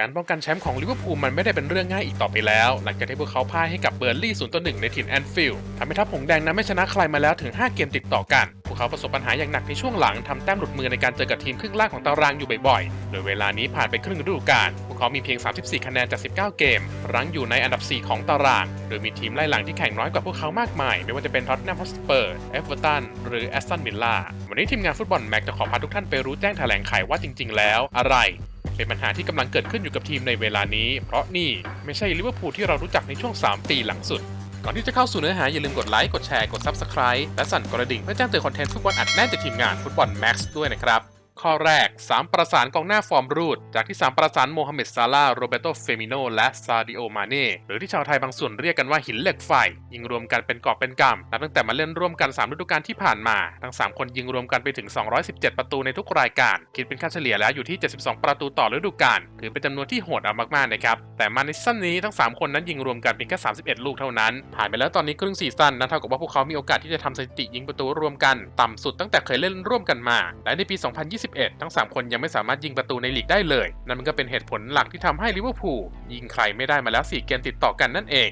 การป้องกันแชมป์ของลิเวอร์พูลมันไม่ได้เป็นเรื่องง่ายอีกต่อไปแล้ว หลังจากที่พวกเขาพ่ายให้กับเบอร์ลี่0ต่อ1ในถิ่นแอนฟิลด์ทำให้ทัพหงส์แดงนั้นไม่ชนะใครมาแล้วถึง 5 เกมติดต่อกัน พวกเขาประสบปัญหาอย่างหนักในช่วงหลังทำแต้มหลุดมือในการเจอกับทีมครึ่งล่างของตารางอยู่บ่อยๆ โดยเวลานี้ผ่านไปครึ่งฤดูกาล พวกเขามีเพียง 34 คะแนนจาก 19 เกม รั้งอยู่ในอันดับ 4 ของตาราง โดยมีทีมไล่หลังที่แข่งน้อยกว่าพวกเขามากมาย ไม่ว่าจะเป็นท็อตแนมฮอสเปอร์ เอฟเวอร์ตัน หรือแอสตันวิลล่า วันนี้ทีมงานฟุตบอลแม็กจะขอพาทุกท่านไปรู้แจ้งแถลงไขว่าจริง ๆ แล้ว อะไร เป็นปัญหาที่กำลังเกิดขึ้นอยู่กับทีมในเวลานี้ เพราะนี่ไม่ใช่ลิเวอร์พูลที่เรารู้จักในช่วง 3 ปีหลังสุด ก่อนที่จะเข้าสู่เนื้อหาอย่าลืมกดไลค์ กดแชร์ กด Subscribe และสั่นกระดิ่งเพื่อแจ้งเตือนคอนเทนต์ฟุตบอลอัดแน่นจากทีมงานฟุตบอลแม็กซ์ด้วยนะครับ ข้อแรก 3 ประสานกองหน้าฟอร์มรูด จากที่ 3 ประสานโมฮัมเหม็ดซาลาโรเบโตเฟมิโน และซาดิโอ มาเน่ หรือที่ชาวไทยบางส่วนเรียกกันว่าหินเหล็กไฟ ยิงรวมกันเป็นกอบเป็นกำนับตั้งแต่มาเล่นร่วมกัน 3 ฤดูกาลที่ผ่านมา ทั้ง 3 คนยิงรวมกันไปถึง 217 ประตูในทุกรายการ คิดเป็นค่าเฉลี่ยแล้วอยู่ที่ 72 ประตูต่อฤดูกาล ถือเป็นจำนวนที่โหดเอามากๆนะครับ แต่มาในซั่นนี้ทั้ง 3 คนนั้นยิงรวมกันเพียงแค่ 31 ลูกเท่านั้น ผ่านไปแล้วตอนนี้ครึ่งซีซั่นนั่นเท่ากับว่าพวกเขามีโอกาสที่จะทำสถิติยิงประตูรวมกันต่ำสุดตั้งแต่เคยเล่นร่วมกันมา และในปี2021ทั้ง 3 คนยังไม่สามารถยิงประตูในลีกได้เลย นั่นมันก็เป็นเหตุผลหลักที่ทำให้ลิเวอร์พูลยิงใครไม่ได้มาแล้ว 4 เกมติดต่อกันนั่นเอง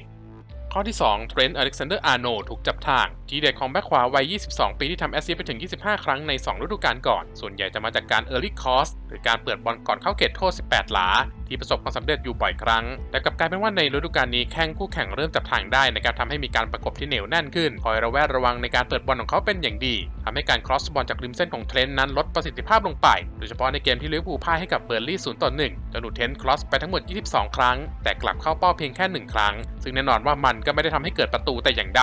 ข้อที่ 2 เทรนต์อเล็กซานเดอร์อาร์โนถูกจับทาง ทีเด็ดของแบ็คขวาวัย 22 ปีที่ทำแอสซิสต์ไปถึง 25 ครั้งใน 2 ฤดูกาลก่อน ส่วนใหญ่จะมาจากการเออร์ลี่คอสหรือการเปิดบอลก่อนเข้าเขตโทษ 18 หลา ที่ประสบความสำเร็จอยู่บ่อยครั้ง แต่กับกลายเป็นว่าในฤดูกาลนี้แข้งคู่แข่งเริ่มจับทางได้นะครับทำให้มีการประกบที่เหนียวแน่นขึ้น คอยระแวดระวังในการเปิดบอลของเขาเป็นอย่างดีทำให้การครอสบอลจากริมเส้นของเทรนต์นั้นลดประสิทธิภาพลงไป โดยเฉพาะในเกมที่ลิเวอร์พูลพ่ายให้กับเบอร์ลี่ 0 ต่อ 1 จนหนูเทนต์ครอสไปทั้งหมด 22 ครั้ง แต่กลับเข้าเป้าเพียงแค่ 1 ครั้ง ซึ่งแน่นอนว่ามันก็ไม่ได้ทำให้เกิดประตูแต่อย่างใด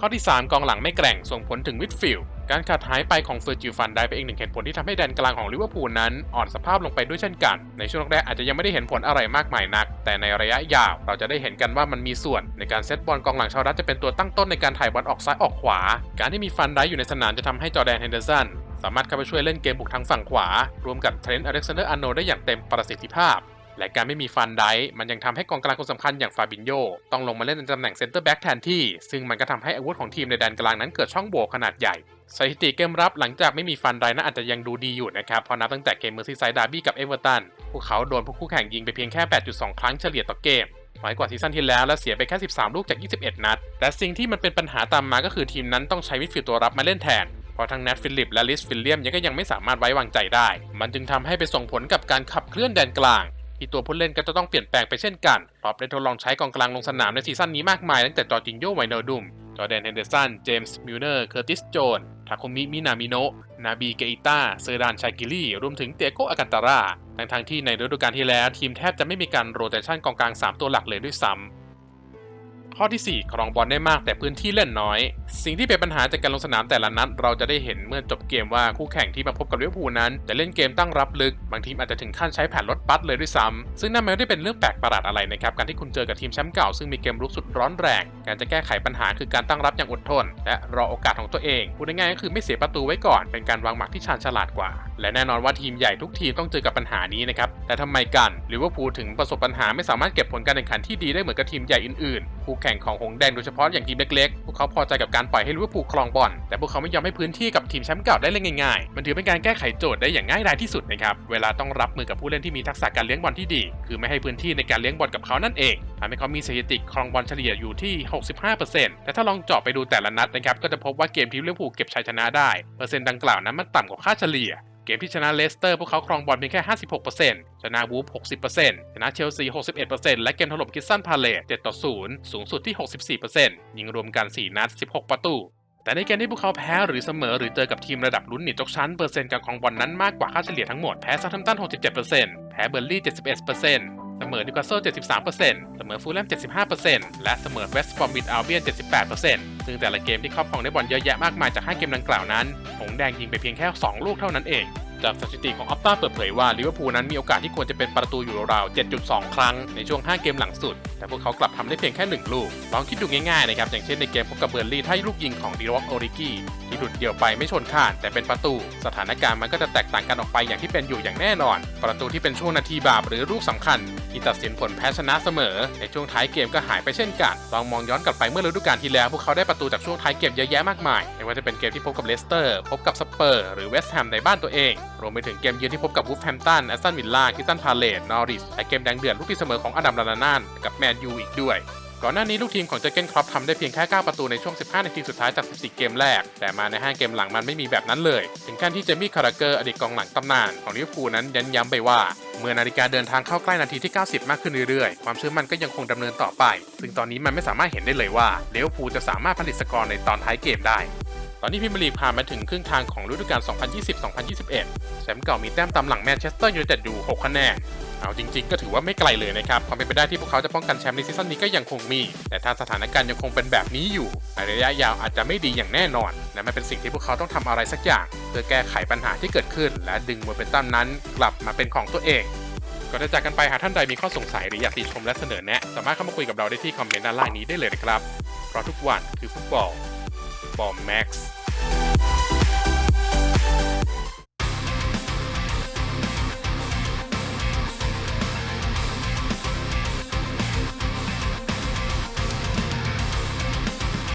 ข้อที่ 3 กองหลังไม่แกร่งส่งผลถึงมิดฟิลด์การขาดหายไปของเฟอร์จิลฟันได้เป็นอีกหนึ่งเหตุผลที่ทำให้แดนกลางของลิเวอร์พูลนั้น อ่อนสภาพลงไปด้วยเช่นกัน ในช่วงแรกอาจจะยังไม่ได้เห็นผลอะไรมากมายนัก แต่ในระยะยาว เราจะได้เห็นกันว่ามันมีส่วน ในการเซตบอลกองหลังชาวรัฐจะเป็นตัวตั้งต้นในการถ่ายบอลออกซ้ายออกขวา การที่มีฟันได้อยู่ในสนามจะทำให้จอแดนเฮนเดอร์สันสามารถเข้าไปช่วยเล่นเกมบุกทางฝั่งขวา รวมกับเทรนต์อเล็กซานเดอร์อาร์โนได้อย่างเต็มประสิทธิภาพ และการไม่มีฟันไดมันยังทำให้กองกลางคนสำคัญอย่างฟาบินโยต้องลงมาเล่นในตำแหน่งเซนเตอร์แบ็กแทนที่ ซึ่งมันก็ทำให้อาวุธของทีมในแดนกลางนั้นเกิดช่องโหว่ขนาดใหญ่ สถิติเกมรับหลังจากไม่มีฟันไดนั้นอาจจะยังดูดีอยู่นะครับ เพราะนับตั้งแต่เกมเมอร์ซีไซด์ดาร์บี้กับเอเวอร์ตันพวกเขาโดนพวกคู่แข่งยิงไปเพียงแค่ 8.2 ครั้งเฉลี่ยต่อเกมน้อยกว่าซีซั่นที่แล้วและเสียไปแค่ 13 ลูกจาก 21 นัด แต่สิ่งที่มันเป็นปัญหาตามมาก็คือทีมนั้นต้องใช้มิดฟิลด์ตัวรับมาเล่นแทน เพราะทั้งแนทฟิลิปและลิสฟิลเลียมยังก็ยังไม่สามารถไว้วางใจได้ มันจึงทำให้ไปส่งผลกับการขับเคลื่อนแดนกลาง ที่ตัวผู้เล่นก็จะต้องเปลี่ยนแปลงไปเช่นกันพรอปได้ทดลองใช้กองกลางลงสนามในซีซั่นนี้มากมายตั้งแต่จอร์จินโยไวเนอร์ดุม จอแดนเฮนเดอร์สัน เจมส์ มิลเนอร์ เคอร์ติส โจนทาคุมิ มินามิโนะนาบี เกอิต้า เซอร์ดาน ชากิลี่ รวมถึงเตียโกอากันตาร่าทั้งๆที่ในฤดูกาลที่แล้วทีมแทบจะไม่มีการโรเตชันกองกลาง 3 ตัวหลักเลยด้วยซ้ำ ข้อที่ 4 ครองบอลได้มากแต่พื้นที่เล่นน้อย สิ่งที่เป็นปัญหาจากการลงสนามแต่ละนัด เราจะได้เห็นเมื่อจบเกมว่าคู่แข่งที่มาพบกับลิเวอร์พูลนั้น จะเล่นเกมตั้งรับลึก บางทีมอาจจะถึงขั้นใช้แผนลดบัตเลยด้วยซ้ำซึ่งนั่นไม่ได้เป็นเรื่องแปลกประหลาดอะไรนะครับการที่คุณเจอกับทีมแชมป์เก่าซึ่งมีเกมรุกสุดร้อนแรง การจะแก้ไขปัญหาคือการตั้งรับอย่างอดทน และรอโอกาสของตัวเองพูดง่ายๆก็คือไม่เสียประตูไว้ก่อน เป็นการวางหมากที่ชาญฉลาดกว่า และแน่นอนว่าทีมใหญ่ทุกทีมต้องเจอกับปัญหานี้นะครับแต่ทำไมกันลิเวอร์พูลถึงประสบปัญหาไม่สามารถเก็บผลการแข่งขันที่ดีได้เหมือนกับทีมใหญ่อื่นๆ คู่แข่งของหงแดงโดยเฉพาะอย่างทีมเล็กๆ พวกเขาพอใจกับการปล่อยให้ลิเวอร์พูลครองบอลแต่พวกเขาไม่ยอมให้พื้นที่กับทีมแชมป์เก่าได้เล่นง่ายๆ มันถือเป็นการแก้ไขโจทย์ได้อย่างง่ายดายที่สุดนะครับ เวลาต้องรับมือกับผู้เล่นที่มีทักษะการเลี้ยงบอลที่ดี คือไม่ให้พื้นที่ในการเลี้ยงบอลกับเขานั่นเองทำให้เขามีสถิติครองบอลเฉลี่ยอยู่ที่ 65%แต่ถ้าลองเจาะไปดูแต่ละนัดนะครับ ก็จะพบว่าเกมที่ลิเวอร์พูลเก็บชัยชนะได้ เปอร์เซ็นต์ดังกล่าวนั้นมันต่ำกว่าค่าเฉลี่ย เกมที่ชนะเลสเตอร์พวกเขาครองบอลเพียงแค่ 56%ชนะวูฟ60%ชนะเชลซี 61%และเกมถล่มคิสซันพาเลต7ต่อ0สูงสุดที่ 64%ยิงรวมกัน 4 นัด 16 ประตูแต่ในเกมที่พวกเขาแพ้หรือเสมอหรือเจอกับทีมระดับลุ้นหนีตกชั้นเปอร์เซ็นต์การครองบอลนั้นมากกว่าค่าเฉลี่ยทั้งหมด แพ้ซัตทัมตัน 67%แพ้เบอร์ลี่ 71% เสมอนิวคาสเซิล 73%เสมอฟูลแลม 75%และเสมอเวสต์บอมบิดอัลเบียน 78%ซึ่งแต่ละเกมที่ครอบครองได้บอลเยอะแยะมากมายจาก 5 เกมดังกล่าวนั้น หงแดงยิงไปเพียงแค่ 2 ลูกเท่านั้นเอง จากสถิติของอัปต้าเปิดเผยว่าลิเวอร์พูลนั้นมีโอกาสที่ควรจะเป็นประตูอยู่ราว7.2 ครั้งในช่วง 5 เกมหลังสุด แต่พวกเขากลับทำได้เพียงแค่ 1 ลูก ลองคิดดูง่ายๆนะครับ อย่างเช่นในเกมพบกับเบอร์ลี่ถ้าลูกยิงของดีร็อกโอริกี้ที่หลุดเดี่ยวไปไม่ชนคานแต่เป็นประตู สถานการณ์มันก็จะแตกต่างกันออกไปอย่างที่เป็นอยู่อย่างแน่นอน ประตูที่เป็นช่วงนาทีบาปหรือลูกสำคัญที่ตัดสินผลแพ้ชนะเสมอ ในช่วงท้ายเกมก็หายไปเช่นกัน ลองมองย้อนกลับไปเมื่อฤดูกาลที่แล้ว พวกเขาได้ประตูจากช่วงท้ายเกมเยอะแยะมากมายไม่ว่าจะเป็นเกมที่พบกับเลสเตอร์ พบกับสเปอร์ หรือเวสต์แฮมในบ้านตัวเองรวมไปถึงเกมเยือนที่พบกับวูฟแฮมตันแอสตันวิลล่าคิตันพาเลตนอริสและเกมแดงเดือดลูกตีเสมอของอดัมลาลานานกับแมนยูอีกด้วย ก่อนหน้านี้ลูกทีมของเจอเกนครอปทำได้เพียงแค่ 9 ประตูในช่วง 15 นาทีสุดท้ายจาก 14 เกมแรก แต่มาใน 5 เกมหลังมันไม่มีแบบนั้นเลย ถึงขั้นที่เจมี่คาราเกอร์อดีตกองหลังตำนานของลิเวอร์พูลนั้นยันย้ำไปว่า เมื่อนาฬิกาเดินทางเข้าใกล้นาทีที่ 90 มากขึ้นเรื่อยๆ ความเชื่อมั่นก็ยังคงดำเนินต่อไป ซึ่งตอนนี้มันไม่สามารถเห็นได้เลยว่าลิเวอร์พูลจะสามารถผลิตสกอร์ในตอนท้ายเกมได้ ตอนนี้พรีเมียร์ลีกผ่านมาถึงครึ่งทางของฤดูกาล 2020-2021 แชมป์เก่ามีแต้มตามหลังแมนเชสเตอร์ยูไนเต็ดอยู่ 6 คะแนน เอาจริงๆ ก็ถือว่าไม่ไกลเลยนะครับ ความเป็นไปได้ที่พวกเขาจะป้องกันแชมป์ในซีซั่นนี้ก็ยังคงมี แต่ถ้าสถานการณ์ยังคงเป็นแบบนี้อยู่ในระยะยาวอาจจะไม่ดีอย่างแน่นอนและมันเป็นสิ่งที่พวกเขาต้องทำอะไรสักอย่าง เพื่อแก้ไขปัญหาที่เกิดขึ้น และดึงโมเมนตัมนั้น กลับมาเป็นของตัวเองก่อนจะจากกันไปหากท่านใดมีข้อสงสัยหรืออยากติชมและเสนอแนะ สามารถเข้ามาคุยกับเราได้ที่คอมเมนต์ด้านล่างนี้ได้เลยนะครับ เพราะทุกวันคือฟุตบอล for Max.